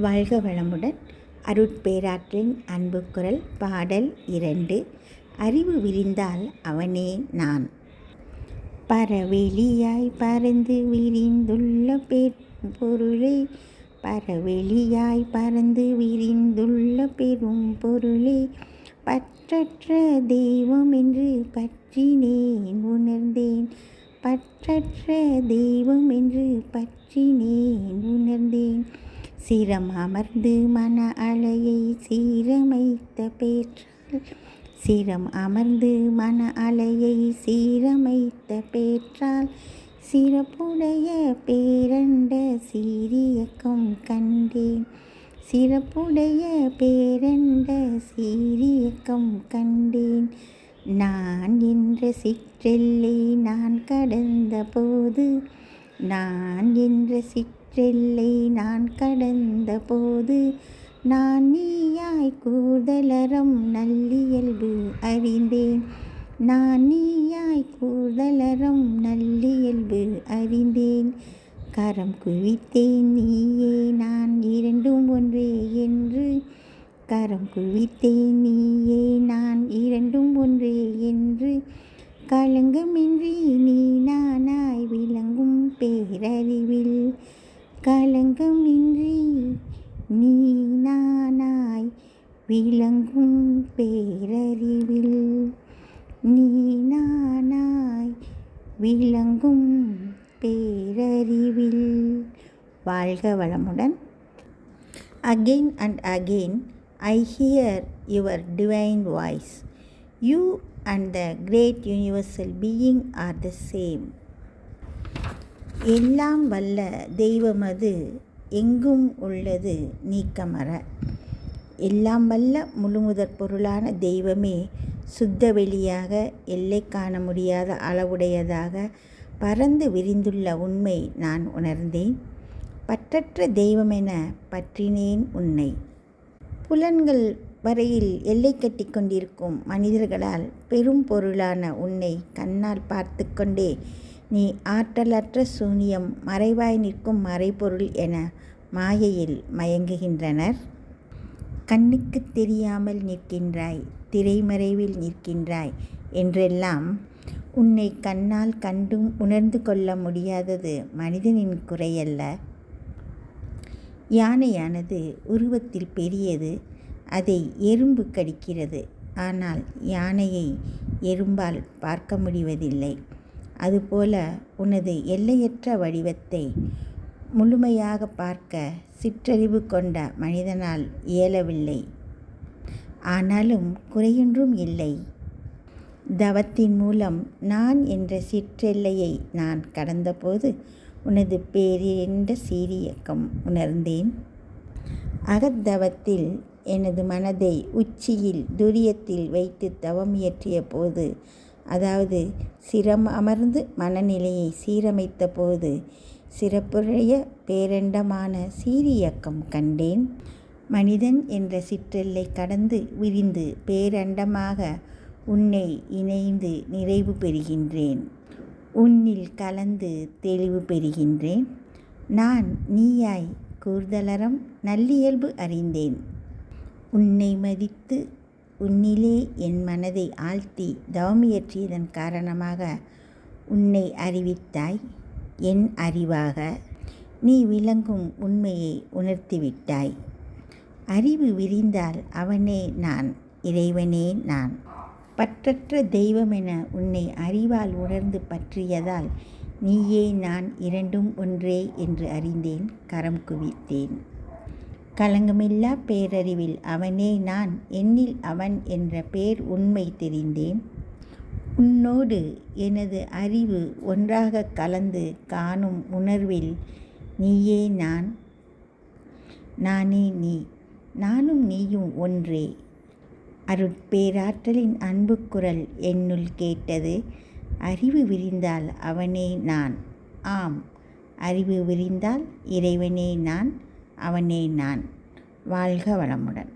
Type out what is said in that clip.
வாழ்க வளமுடன். அருட்பேராற்றின் அன்பு குரல் பாடல் இரண்டு. அறிவு விரிந்தால் அவனே நான். பரவெளியாய் பறந்து விரிந்துள்ள பேர் பொருளே. பரவெளியாய் பறந்து விரிந்துள்ள பெரும் பொருளே. பற்றற்ற தெய்வம் என்று பற்றினேன் உணர்ந்தேன். பற்றற்ற தெய்வம் என்று பற்றினேன் உணர்ந்தேன். சிரம் அமர்ந்து மன அலையை சீரமைத்த பேற்றால். சிரம் அமர்ந்து மன அலையை சீரமைத்த பேற்றால். சிறப்புடைய பேரண்ட சீரியக்கம் கண்டேன். சிறப்புடைய பேரண்ட சீரியக்கம் கண்டேன். நான் என்ற சிற்றெல்லை நான் கடந்த போது நான் என்ற செல்லை நான் கடந்த போது நான் நீயாய் கூர்தலறம் நல்லியல்பு அறிந்தேன். நான் நீயாய் கூர்தலறம் நல்லியல்பு அறிந்தேன். கரம் குவித்தேன் நீயே நான் இரண்டும் ஒன்றே என்று. கரம் குவித்தேன் நீயே நான் இரண்டும் ஒன்றே என்று. களங்கமின்றி நீ நானாய் விளங்கும் பேரறிவில். களங்கமின்றி நீ நானாய் விளங்கும் பேரறிவில் நீ நானாய் விளங்கும் பேரறிவில் வாழ்க வளமுடன் again and again I hear your divine voice. You and the great universal being are the same. எல்லாம் வல்ல தெய்வமது எங்கும் உள்ளது நீக்கமர எல்லாம் வல்ல முழுமுதற் பொருளான தெய்வமே சுத்த வெளியாக எல்லை காண முடியாத அளவுடையதாக பறந்து விரிந்துள்ள உண்மை நான் உணர்ந்தேன். பற்றற்ற தெய்வமென பற்றினேன் உன்னை. புலன்கள் வரையில் எல்லை கட்டி கொண்டிருக்கும் மனிதர்களால் பெரும் பொருளான உன்னை கண்ணால் பார்த்து கொண்டே நீ ஆற்றலற்ற சூனியம் மறைவாய் நிற்கும் மறைபொருள் என மாயையில் மயங்குகின்றனர். கண்ணுக்கு தெரியாமல் நிற்கின்றாய் திரைமறைவில் நிற்கின்றாய் என்றெல்லாம் உன்னை கண்ணால் கண்டும் உணர்ந்து கொள்ள முடியாதது மனிதனின் குறையல்ல. யானையானது உருவத்தில் பெரியது அதை எறும்பு கடிக்கிறது. ஆனால் யானையை எறும்பால் பார்க்க முடிவதில்லை. அதுபோல உனது எல்லையற்ற வடிவத்தை முழுமையாக பார்க்க சிற்றறிவு கொண்ட மனிதனால் இயலவில்லை. ஆனாலும் குறையொன்றும் இல்லை. தவத்தின் மூலம் நான் என்ற சிற்றெல்லையை நான் கடந்தபோது உனது பேரின்ற சீரியக்கம் உணர்ந்தேன். அகத்தவத்தில் எனது மனதை உச்சியில் துரியத்தில் வைத்து தவம் இயற்றிய போது அதாவது சிரம் அமர்ந்து மனநிலையை சீரமைத்த போது சிறப்புடைய பேரண்டமான சீரியக்கம் கண்டேன். மனிதன் என்ற சிற்றெல்லை கடந்து விரிந்து பேரண்டமாக உன்னை இணைந்து நிறைவு பெறுகின்றேன். உன்னில் கலந்து தெளிவு பெறுகின்றேன். நான் நீயாய் கூர்தலரம் நல்லியல்பு அறிந்தேன். உன்னை மதித்து உன்னிலே என் மனதை ஆழ்த்தி தவமியற்றியதன் காரணமாக உன்னை அறிவித்தாய். என் அறிவாக நீ விளங்கும் உண்மையை உணர்த்திவிட்டாய். அறிவு விரிந்தால் அவனே நான் இறைவனே நான். பற்றற்ற தெய்வமென உன்னை அறிவால் உணர்ந்து பற்றியதால் நீயே நான் இரண்டும் ஒன்றே என்று அறிந்தேன் கரம் குவித்தேன். களங்கமில்லா பேரறிவில் அவனே நான் என்னில் அவன் என்ற பேர் உண்மை தெரிந்தேன். உன்னோடு எனது அறிவு ஒன்றாக கலந்து காணும் உணர்வில் நீயே நான். நானே நீ நானும் நீயும் ஒன்றே. அருட்பேராற்றலின் அன்பு குரல் என்னுள் கேட்டது அறிவு விரிந்தால் அவனே நான். ஆம் அறிவு விரிந்தால் இறைவனே நான். அவனே நான். வாழ்க வளமுடன்.